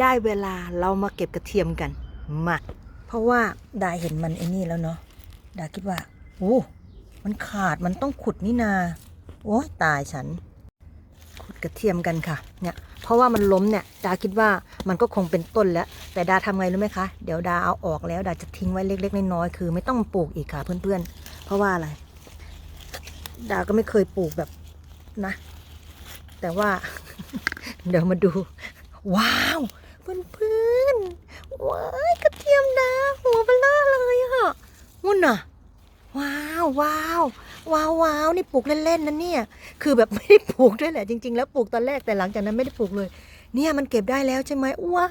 ได้เวลาเรามาเก็บกระเทียมกัน มา เพราะว่าดาเห็นมันไอ้นี่แล้วเนาะดาคิดว่าโอ้มันขาดมันต้องขุดนี่นา โอ้ยตายฉัน ขุดกระเทียมกันค่ะ เนี่ย เพราะว่ามันล้มเนี่ย ดาคิดว่ามันก็คงเป็นต้นแล้ว แต่ดาทำไงรู้ไหมคะ เดี๋ยวดาเอาออกแล้ว ดาจะทิ้งไว้เล็ก ๆ น้อยๆ คือ ไม่ต้องปลูกอีกค่ะเพื่อนๆ เพราะว่าอะไร ดาก็ไม่เคยปลูกแบบนะ แต่ว่า เดี๋ยวมาดู ว้าว เพื่อนๆ ว้ายกระเทียมดาหัวเบลอเลยอะหุ่นน่ะว้าวว้าวว้าวว้าวนี่ปลูกเล่นๆนะเนี่ย คือแบบไม่ได้ปลูกด้วยแหละจริง ๆ แล้วปลูกตอนแรกแต่หลังจากนั้นไม่ได้ปลูกเลย เนี่ยมันเก็บได้แล้วใช่ไหมว้า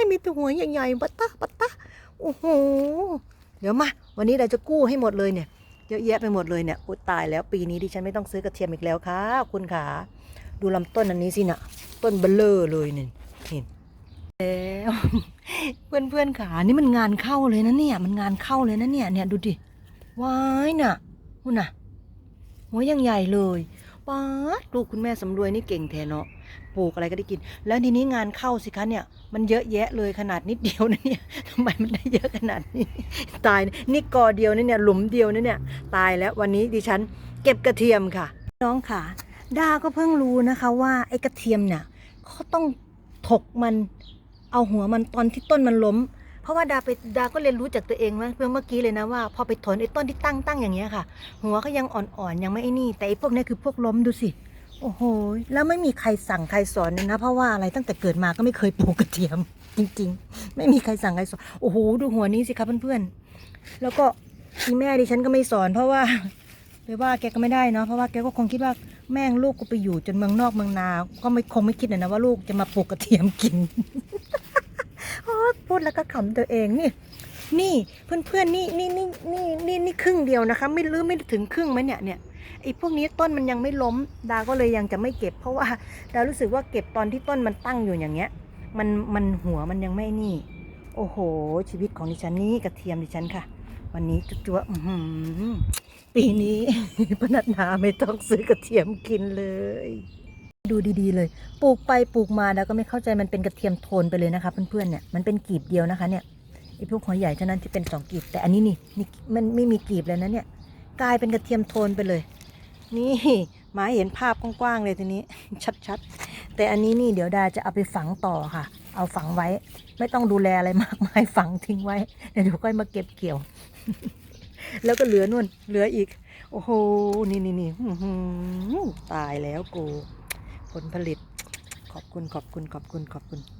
ยมีตัวหัวใหญ่ๆปัตตาปัตตาโอ้โหเดี๋ยวมาวันนี้เราจะกู้ให้หมดเลยเนี่ยเยอะแยะไปหมดเลยเนี่ยอุตายแล้วปีนี้ดิฉันไม่ต้องซื้อกระเทียมอีกแล้วค่ะคุณขาดูลำต้นอันนี้สินะต้นเบลเลอร์เลยเนี่ย แล้วเพื่อนเพื่อนขานี่มันงานเข้าเลยนะเนี่ย มันงานเข้าเลยนะเนี่ยเนี่ยดูดิว้ายน่ะคุณน่ะหัวยังใหญ่เลยป้าดลูกคุณแม่สำรวยนี่เก่งแท้เนาะปลูกอะไรก็ได้กิน แล้วทีนี้งานเข้าสิคะเนี่ย มันเยอะแยะเลยขนาดนิดเดียวนะเนี่ยทำไมมันได้เยอะขนาดนี้ ตายนี่กอเดียวนะเนี่ยหลุมเดียวนะเนี่ย ตายแล้ววันนี้ดิฉันเก็บกระเทียมค่ะ น้องค่ะดาก็เพิ่งรู้นะคะว่าไอ้กระเทียมเนี่ยเขาต้องถกมัน เอาหัวมันตอนที่ต้นมันล้ม เพราะว่าดาไปดาก็เรียนรู้จากตัวเองมาเมื่อกี้เลยนะว่าพอไปถอนไอ้ต้นที่ตั้งตั้งอย่างเงี้ยค่ะ หัวก็ยังอ่อนๆยังไม่ไอ้นี่ แต่ไอ้พวกนี้คือพวกล้มดูสิโอ้โห แล้วไม่มีใครสั่งใครสอนนะ เพราะว่าอะไรตั้งแต่เกิดมาก็ไม่เคยปลูกกระเทียม จริง ๆ ไม่มีใครสั่งใครสอน โอ้โห ดูหัวนี้สิคะเพื่อนๆ แล้วก็ทีแม่ดิฉันก็ไม่สอน เพราะว่าไปว่าแกก็ไม่ได้เนาะ เพราะว่าแกก็คงคิดว่าแม่งลูกกูไปอยู่จนเมืองนอกเมืองนา ก็ไม่คงไม่คิดนะว่าลูกจะมาปลูกกระเทียมกิน พูดแล้วก็ขำตัวเองนี่ นี่เพื่อนๆนี่นี่นี่นี่นี่นี่ครึ่งเดียวนะคะ ไม่ลืมไม่ถึงครึ่งไหมเนี่ยเนี่ยไอ้พวกนี้ต้นมันยังไม่ล้ม ดาก็เลยยังจะไม่เก็บ เพราะว่าดารู้สึกว่าเก็บตอนที่ต้นมันตั้งอยู่อย่างเงี้ย มันมันหัวมันยังไม่นี่ โอ้โห ชีวิตของดิฉันนี่กระเทียมดิฉันค่ะ วันนี้จัวปีนี้พนัดนาไม่ต้องซื้อกระเทียมกินเลย ดูดีๆเลย ปลูกไปปลูกมาดาก็ไม่เข้าใจมันเป็นกระเทียมโทนไปเลยนะคะเพื่อนๆเนี่ยมันเป็นกีบเดียวนะคะเนี่ยไอ้พวกหัวใหญ่เท่านั้นที่เป็นสองกีบแต่อันนี้นี่นี่มันไม่มีกีบเลยนะเนี่ยกลายเป็นกระเทียมโทนไปเลย นี่มาเห็นภาพกว้างๆเลยทีนี้ ชัดๆ แต่อันนี้นี่เดี๋ยวดาจะเอาไปฝังต่อค่ะ เอาฝังไว้ ไม่ต้องดูแลอะไรมากมายฝังทิ้งไว้เดี๋ยวค่อยมาเก็บเกี่ยว แล้วก็เหลือนู่นเหลืออีก โอ้โหนี่นี่นี่ตายแล้วกู ผลผลิต ขอบคุณขอบคุณขอบคุณขอบคุณ